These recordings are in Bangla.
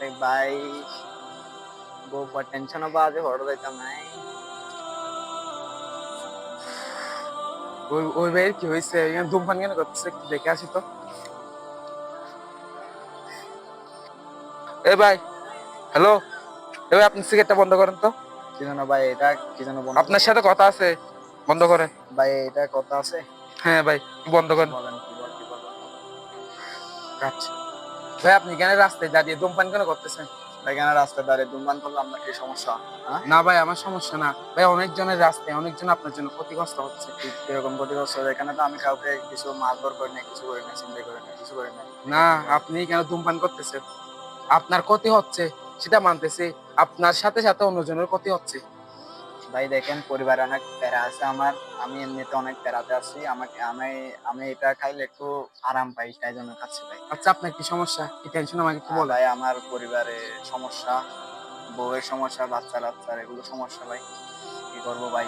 নাই। ওই ওই ভাইয়ের কি হয়েছে এখানে ধূমপান কেন করতেছে? দেখে আসি তো। এ ভাই হ্যালো? এ ভাই আপনি সিগারেটটা বন্ধ করেন তো। কি জানো ভাই এটা কি জানো বন্ধ আপনার সাথে কথা আছে বন্ধ করেন। ভাই এটা কথা আছে। হ্যাঁ ভাই বন্ধ করেন। আচ্ছা ভাই আপনি কেন রাস্তায় দাঁড়িয়ে ধূমপান কেন করতেছেন? ভাই কেন রাস্তায় দাঁড়িয়ে ধূমপান করলে আপনার কি সমস্যা? হ্যাঁ? না ভাই আমার সমস্যা না। ভাই অনেকজনের রাস্তায় অনেকজন আপনার জন্য ক্ষতিগ্রস্ত হচ্ছে। এরকম ক্ষতিগ্রস্ত? এখানে তো আমি কাউকে কিছু মারধর করি না কিছু করি না চিন্তা করি না কিছু করি না না আপনি কেন ধূমপান করতেছেন? আপনার ক্ষতি হচ্ছে সেটা মানতেছি। আপনার সাথে সাথে অন্যজনের ক্ষতি হচ্ছে। ভাই দেখেন পরিবারে অনেক প্যারা আছে আমার। আমি এমনিতে অনেক প্যারাতে আছি। আমাকে আমি আমি এটা খাইলে একটু আরাম পাই তাই জন্য খাচ্ছি ভাই। আচ্ছা আপনার কি সমস্যা? কি টেনশন আমাকে একটু বলেন। ভাই আমার পরিবারে সমস্যা বউয়ের সমস্যা বাচ্চা বাচ্চার এগুলো সমস্যা ভাই। কি করব ভাই?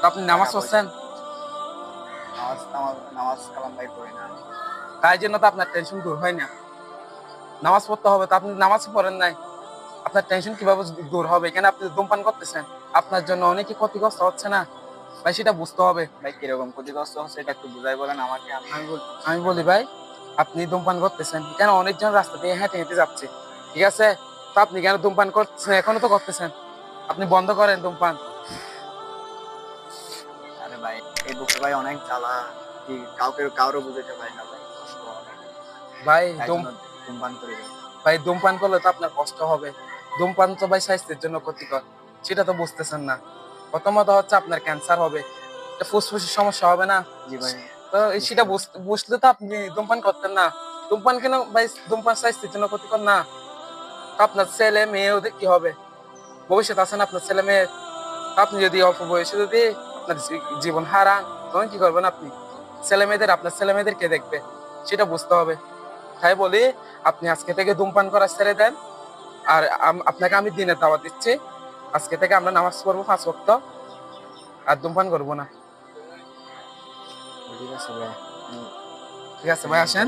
তো আপনি নামাজ পড়ছেন? নামাজ নামাজ নামাজ কালাম ভাই করি না তাই জন্য তো আপনার টেনশন দূর হয় না। নামাজ পড়তে হবে তো আপনি নামাজ পড়েন নাই। আপনার টেনশন কীভাবে দূর হবে? এখানে আপনি ধূমপান করতেছেন আপনার জন্য অনেকই ক্ষতিগ্রস্ত হচ্ছে না? ভাই সেটা বুঝতে হবে। ভাই কীরকম ক্ষতিগ্রস্ত হচ্ছে এটা একটু বুঝাই বলেন আমাকে। আমি আমি বলি ভাই আপনি ধূমপান করতেছেন। কেন অনেকজন রাস্তা দিয়ে হেঁটে হেঁটে যাচ্ছে। ঠিক আছে? তো আপনি কেন ধূমপান করতেছেন? এখনও তো করতেছেন। আপনি বন্ধ করেন ধূমপান। আরে ভাই এই বুকে ভাই অনেক জ্বালা। কি কাউকে কাউরে বুঝাইতে পারি না ভাই কষ্ট ভাই তাই ধূম জন্য ধূমপান করি। ভাই। ভাই ধূমপান করলে তো আপনার কষ্ট হবে। ধূমপান তো ভাই স্বাস্থ্যের জন্য ক্ষতিকর সেটা তো বুঝতেছেন না। প্রথমত হচ্ছে আপনার ক্যান্সার হবে এটা ফুসফুসের সমস্যা হবে না? জি ভাই। তো সেটা বুঝলে তো আপনি ধূমপান করতেন না। ধূমপান কেন ভাই ধূমপান স্বাস্থ্যের জন্য ক্ষতিকর না? আপনার ছেলে মেয়ে ওদের কি হবে? ভবিষ্যৎ আছে না আপনার ছেলে মেয়ে? আপনি যদি অল্প বয়সে যদি আপনার জীবন হারান তখন কি করবেন আপনি? ছেলে মেয়েদের আপনার ছেলে মেয়েদের কে দেখবে সেটা বুঝতে হবে। তাই বলি আপনি আজকে থেকে ধূমপান করা ছেড়ে দেন। আর আপনাকে আমি দিনে দাওয়া দিচ্ছি। আজকে থেকে আমরা নামাজ পড়ব পাঁচ ভক্ত আর ধূমপান করব না। ঠিক আছে ভাই। আসেন।